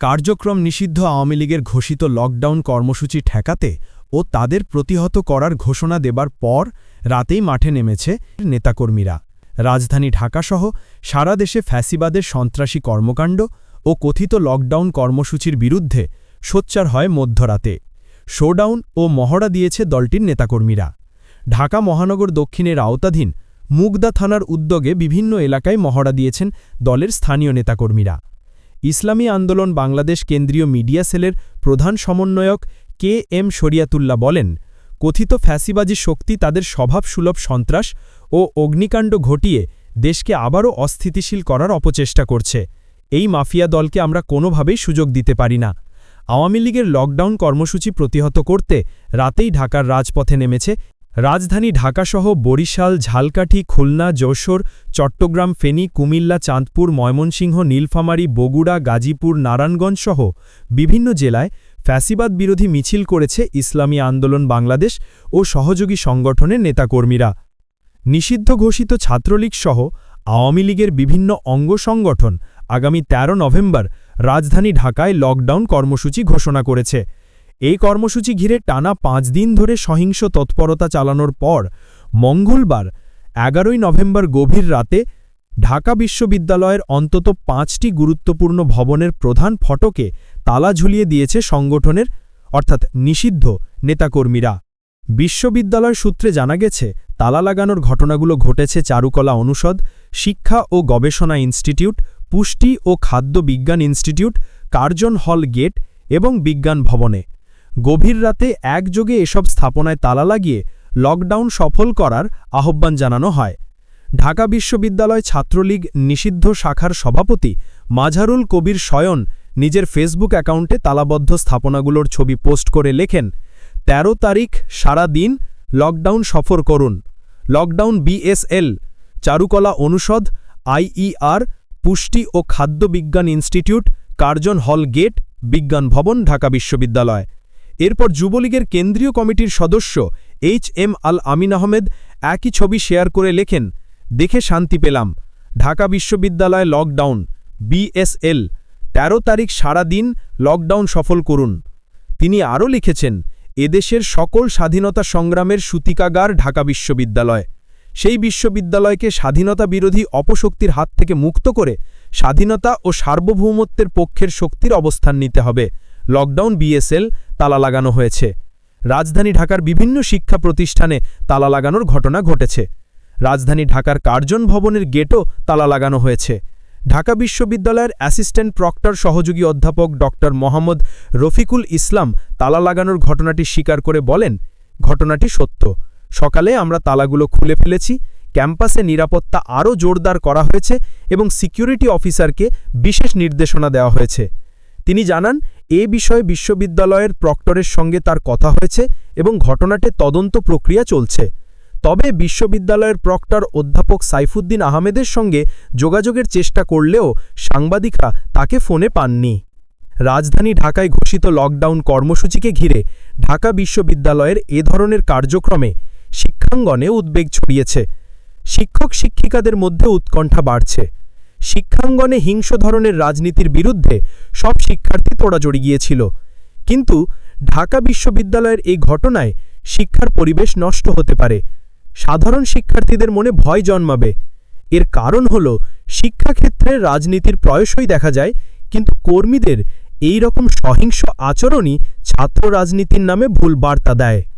কার্যক্রম নিষিদ্ধ আওয়ামী লীগের ঘোষিত লকডাউন কর্মসূচি ঠেকাতে ও তাদের প্রতিহত করার ঘোষণা দেবার পর রাতেই মাঠে নেমেছে নেতাকর্মীরা। রাজধানী ঢাকাসহ সারা দেশে ফ্যাসিবাদের সন্ত্রাসী কর্মকাণ্ড ও কথিত লকডাউন কর্মসূচির বিরুদ্ধে সোচ্চার হয় মধ্যরাতে। শোডাউন ও মহড়া দিয়েছে দলটির নেতাকর্মীরা। ঢাকা মহানগর দক্ষিণের আওতাধীন মুগদা থানার উদ্যোগে বিভিন্ন এলাকায় মহড়া দিয়েছেন দলের স্থানীয় নেতাকর্মীরা। ইসলামী আন্দোলন বাংলাদেশ কেন্দ্রীয় মিডিয়া সেলের প্রধান সমন্বয়ক কে এম শরিয়াতুল্লাহ বলেন, কথিত ফ্যাসিবাজি শক্তি তাদের স্বভাবসুলভ সন্ত্রাস ও অগ্নিকাণ্ড ঘটিয়ে দেশকে আবারও অস্থিতিশীল করার অপচেষ্টা করছে। এই মাফিয়া দলকে আমরা কোনোভাবেই সুযোগ দিতে পারি না। আওয়ামী লীগের লকডাউন কর্মসূচি প্রতিহত করতে রাতেই ঢাকার রাজপথে নেমেছে রাজধানী ঢাকাসহ বরিশাল, ঝালকাঠি, খুলনা, যশোর, চট্টগ্রাম, ফেনী, কুমিল্লা, চাঁদপুর, ময়মনসিংহ, নীলফামারী, বগুড়া, গাজীপুর, নারায়ণগঞ্জসহ বিভিন্ন জেলায় ফ্যাসিবাদ বিরোধী মিছিল করেছে ইসলামী আন্দোলন বাংলাদেশ ও সহযোগী সংগঠনের নেতাকর্মীরা। নিষিদ্ধ ঘোষিত ছাত্রলীগ সহ আওয়ামী লীগের বিভিন্ন অঙ্গ সংগঠন আগামী ১৩ নভেম্বর রাজধানী ঢাকায় লকডাউন কর্মসূচি ঘোষণা করেছে। এই কর্মসূচি ঘিরে টানা পাঁচ দিন ধরে সহিংস তৎপরতা চালানোর পর মঙ্গলবার, এগারোই নভেম্বর গভীর রাতে ঢাকা বিশ্ববিদ্যালয়ের অন্তত পাঁচটি গুরুত্বপূর্ণ ভবনের প্রধান ফটকে তালা ঝুলিয়ে দিয়েছে সংগঠনের, অর্থাৎ নিষিদ্ধ, নেতাকর্মীরা। বিশ্ববিদ্যালয় সূত্রে জানা গেছে, তালা লাগানোর ঘটনাগুলো ঘটেছে চারুকলা অনুষদ, শিক্ষা ও গবেষণা ইনস্টিটিউট, পুষ্টি ও খাদ্য বিজ্ঞান ইনস্টিটিউট, কার্জন হল গেট এবং বিজ্ঞান ভবনে। গভীর রাতে একযোগে এসব স্থাপনায় তালা লাগিয়ে লকডাউন সফল করার আহ্বান জানানো হয়। ঢাকা বিশ্ববিদ্যালয় ছাত্রলীগ নিষিদ্ধ শাখার সভাপতি মাঝারুল কবির শয়ন নিজের ফেসবুক অ্যাকাউন্টে তালাবদ্ধ স্থাপনাগুলোর ছবি পোস্ট করে লেখেন ১৩ তারিখ সারা দিন লকডাউন সফর করুন। লকডাউন বিএসএল চারুকলা অনুষদ আইইআর পুষ্টি ও খাদ্য বিজ্ঞান ইনস্টিটিউট, কার্জন হল গেট, বিজ্ঞান ভবন, ঢাকা বিশ্ববিদ্যালয়। এরপর যুবলীগের কেন্দ্রীয় কমিটির সদস্য এইচ এম আল আমিন আহমেদ একই ছবি শেয়ার করে লেখেন, দেখে শান্তি পেলাম। ঢাকা বিশ্ববিদ্যালয় লকডাউন বিএসএল ১৩ তারিখ সারা দিন লকডাউন সফল করুন। তিনি আরও লিখেছেন, এদেশের সকল স্বাধীনতা সংগ্রামের সূতিকাগার ঢাকা বিশ্ববিদ্যালয়। সেই বিশ্ববিদ্যালয়কে স্বাধীনতা বিরোধী অপশক্তির হাত থেকে মুক্ত করে স্বাধীনতা ও সার্বভৌমত্বের পক্ষের শক্তির অবস্থান নিতে হবে। লকডাউন বিএসএল তালা লাগানো হয়েছে। রাজধানী ঢাকার বিভিন্ন শিক্ষা প্রতিষ্ঠানে তালা লাগানোর ঘটনা ঘটেছে। রাজধানী ঢাকার কার্জন ভবনের গেটও তালা লাগানো হয়েছে। ঢাকা বিশ্ববিদ্যালয়ের অ্যাসিস্ট্যান্ট প্রক্টর সহযোগী অধ্যাপক ড মোহাম্মদ রফিকুল ইসলাম তালা লাগানোর ঘটনাটি স্বীকার করে বলেন, ঘটনাটি সত্য। সকালে আমরা তালাগুলো খুলে ফেলেছি, ক্যাম্পাসে নিরাপত্তা আরও জোরদার করা হয়েছে এবং সিকিউরিটি অফিসারকে বিশেষ নির্দেশনা দেওয়া হয়েছে। তিনি জানান এ বিষয়ে বিশ্ববিদ্যালয়ের প্রক্টরের সঙ্গে তার কথা হয়েছে এবং ঘটনাটি তদন্ত প্রক্রিয়া চলছে। তবে বিশ্ববিদ্যালয়ের প্রক্টর অধ্যাপক সাইফুদ্দিন আহমেদের সঙ্গে যোগাযোগের চেষ্টা করলেও সাংবাদিকরা তাকে ফোনে পাননি। রাজধানী ঢাকায় ঘোষিত লকডাউন কর্মসূচিকে ঘিরে ঢাকা বিশ্ববিদ্যালয়ের এ ধরনের কার্যক্রমে শিক্ষাঙ্গনে উদ্বেগ ছড়িয়েছে। শিক্ষক শিক্ষিকাদের মধ্যে উৎকণ্ঠা বাড়ছে। শিক্ষাঙ্গনে হিংস ধরনের রাজনীতির বিরুদ্ধে সব শিক্ষার্থী তোড়াজড়ি গিয়েছিল। কিন্তু ঢাকা বিশ্ববিদ্যালয়ের এই ঘটনায় শিক্ষার পরিবেশ নষ্ট হতে পারে। সাধারণ শিক্ষার্থীদের মনে ভয় জন্মাবে। এর কারণ হল, শিক্ষাক্ষেত্রে রাজনীতির প্রয়সই দেখা যায়, কিন্তু কর্মীদের এই রকম সহিংস আচরণই ছাত্র রাজনীতির নামে ভুল বার্তা দেয়।